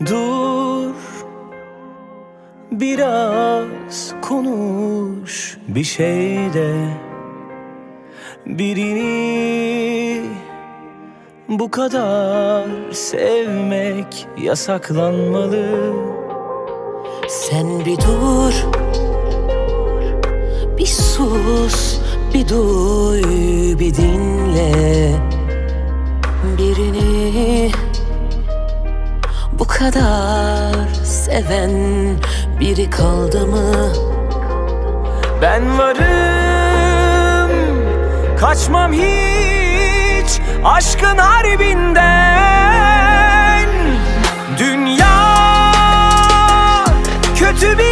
Dur Biraz konuş bir şey de. Birini bu kadar sevmek yasaklanmalı. Sen bir dur Bir sus Bir duy kadar Seven Biri kaldı mı? Ben varım Kaçmam hiç Aşkın harbinden. Dünya Kötü bir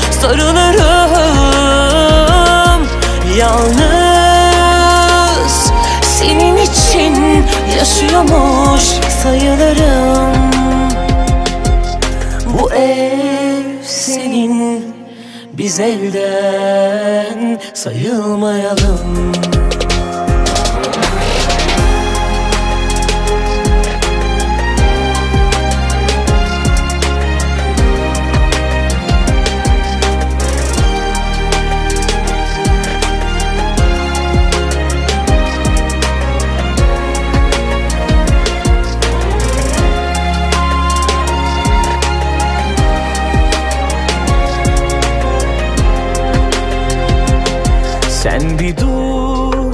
Yaşıyormuş sayılırım. Bu ev senin Biz elden sayılmayalım Sen bir dur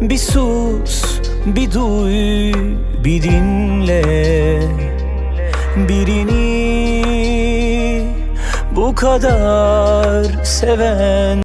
Bir sus Bir duy Bir dinle. Birini Bu kadar seven